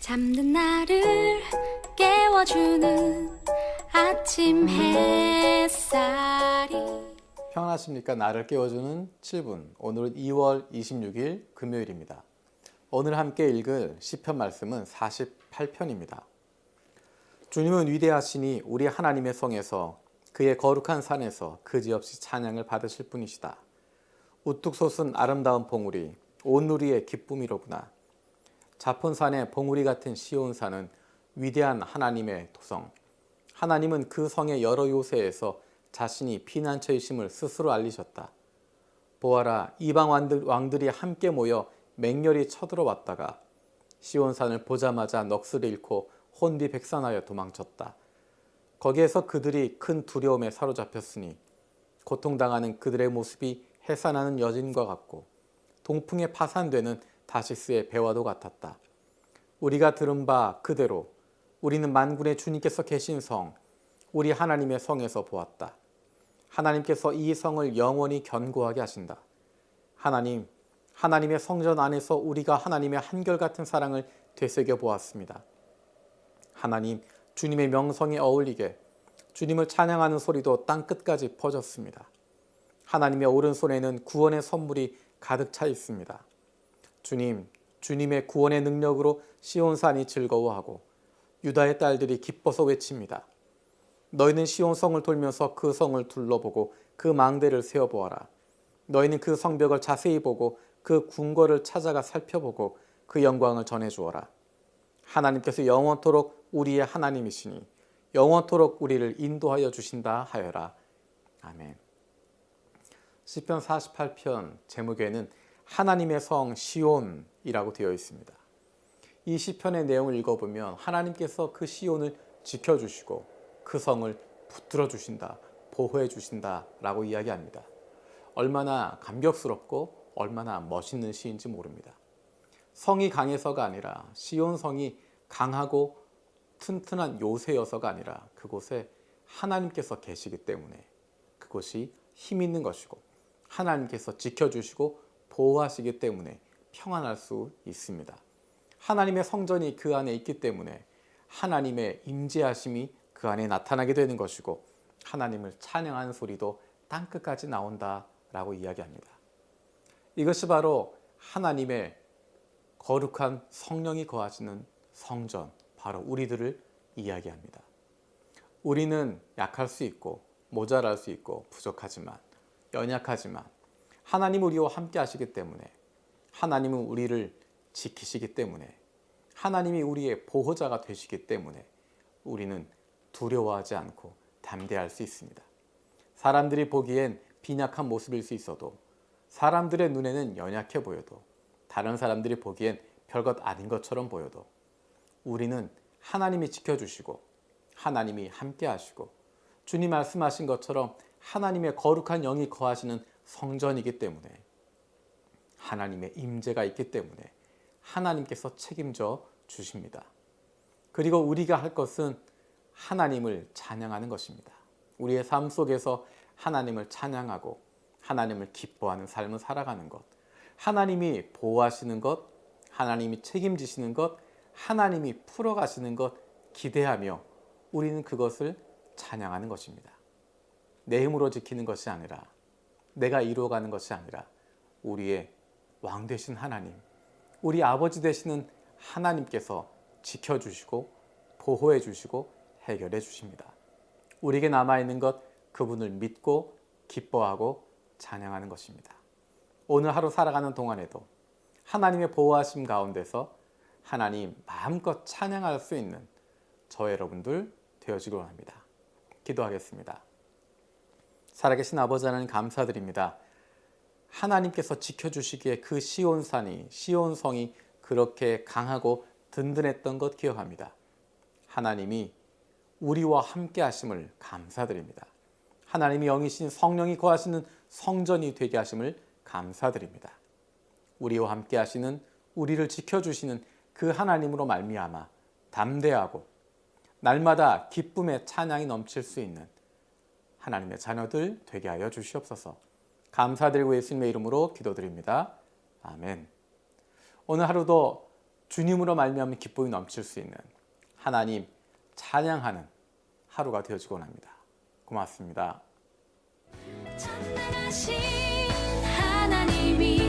잠든 나를 깨워주는 아침 햇살이 평안하십니까? 나를 깨워주는 7분. 오늘은 2월 26일 금요일입니다. 오늘 함께 읽을 시편 말씀은 48편입니다. 주님은 위대하시니 우리 하나님의 성에서 그의 거룩한 산에서 그지없이 찬양을 받으실 분이시다. 우뚝 솟은 아름다운 봉우리, 온 누리의 기쁨이로구나. 자폰산의 봉우리 같은 시온산은 위대한 하나님의 도성. 하나님은 그 성의 여러 요새에서 자신이 피난처이심을 스스로 알리셨다. 보아라, 이방 왕들 이 함께 모여 맹렬히 쳐들어왔다가 시온산을 보자마자 넋을 잃고 혼비백산하여 도망쳤다. 거기에서 그들이 큰 두려움에 사로잡혔으니 고통당하는 그들의 모습이 해산하는 여진과 같고 동풍에 파산되는 다시스의 배와도 같았다. 우리가 들은 바 그대로 우리는 만군의 주님께서 계신 성, 우리 하나님의 성에서 보았다. 하나님께서 이 성을 영원히 견고하게 하신다. 하나님, 하나님의 성전 안에서 우리가 하나님의 한결같은 사랑을 되새겨 보았습니다. 하나님, 주님의 명성에 어울리게 주님을 찬양하는 소리도 땅 끝까지 퍼졌습니다. 하나님의 오른손에는 구원의 선물이 가득 차 있습니다. 주님, 주님의 구원의 능력으로 시온산이 즐거워하고 유다의 딸들이 기뻐서 외칩니다. 너희는 시온성을 돌면서 그 성을 둘러보고 그 망대를 세어보아라. 너희는 그 성벽을 자세히 보고 그 궁궐을 찾아가 살펴보고 그 영광을 전해주어라. 하나님께서 영원토록 우리의 하나님이시니 영원토록 우리를 인도하여 주신다 하여라. 아멘. 시편 48편 제목에는 하나님의 성 시온이라고 되어 있습니다. 이 시편의 내용을 읽어보면 하나님께서 그 시온을 지켜주시고 그 성을 붙들어 주신다, 보호해 주신다라고 이야기합니다. 얼마나 감격스럽고 얼마나 멋있는 시인지 모릅니다. 성이 강해서가 아니라 시온 성이 강하고 튼튼한 요새여서가 아니라 그곳에 하나님께서 계시기 때문에 그곳이 힘 있는 것이고 하나님께서 지켜주시고 보호하시기 때문에 평안할 수 있습니다. 하나님의 성전이 그 안에 있기 때문에 하나님의 임재하심이 그 안에 나타나게 되는 것이고 하나님을 찬양하는 소리도 땅 끝까지 나온다라고 이야기합니다. 이것이 바로 하나님의 거룩한 성령이 거하시는 성전, 바로 우리들을 이야기합니다. 우리는 약할 수 있고 모자랄 수 있고 부족하지만 연약하지만 하나님 우리와 함께 하시기 때문에 하나님은 우리를 지키시기 때문에 하나님이 우리의 보호자가 되시기 때문에 우리는 두려워하지 않고 담대할 수 있습니다. 사람들이 보기엔 빈약한 모습일 수 있어도 사람들의 눈에는 연약해 보여도 다른 사람들이 보기엔 별것 아닌 것처럼 보여도 우리는 하나님이 지켜주시고 하나님이 함께 하시고 주님 말씀하신 것처럼 하나님의 거룩한 영이 거하시는 성전이기 때문에 하나님의 임재가 있기 때문에 하나님께서 책임져 주십니다. 그리고 우리가 할 것은 하나님을 찬양하는 것입니다. 우리의 삶 속에서 하나님을 찬양하고 하나님을 기뻐하는 삶을 살아가는 것. 하나님이 보호하시는 것, 하나님이 책임지시는 것, 하나님이 풀어가시는 것 기대하며 우리는 그것을 찬양하는 것입니다. 내 힘으로 지키는 것이 아니라 내가 이루어가는 것이 아니라 우리의 왕 되신 하나님, 우리 아버지 되시는 하나님께서 지켜주시고 보호해 주시고 해결해 주십니다. 우리에게 남아있는 것 그분을 믿고 기뻐하고 찬양하는 것입니다. 오늘 하루 살아가는 동안에도 하나님의 보호하심 가운데서 하나님 마음껏 찬양할 수 있는 저 여러분들 되어지길 원합니다. 기도하겠습니다. 살아계신 아버지 하나님 감사드립니다. 하나님께서 지켜주시기에 그 시온산이 시온성이 그렇게 강하고 든든했던 것 기억합니다. 하나님이 우리와 함께 하심을 감사드립니다. 하나님이 영이신 성령이 거하시는 성전이 되게 하심을 감사드립니다. 우리와 함께 하시는 우리를 지켜주시는 그 하나님으로 말미암아 담대하고 날마다 기쁨의 찬양이 넘칠 수 있는 하나님의 자녀들 되게 하여 주시옵소서. 감사드리고 예수님의 이름으로 기도드립니다. 아멘. 오늘 하루도 주님으로 말미암은 기쁨이 넘칠 수 있는 하나님 찬양하는 하루가 되어지곤 합니다. 고맙습니다. 하나님이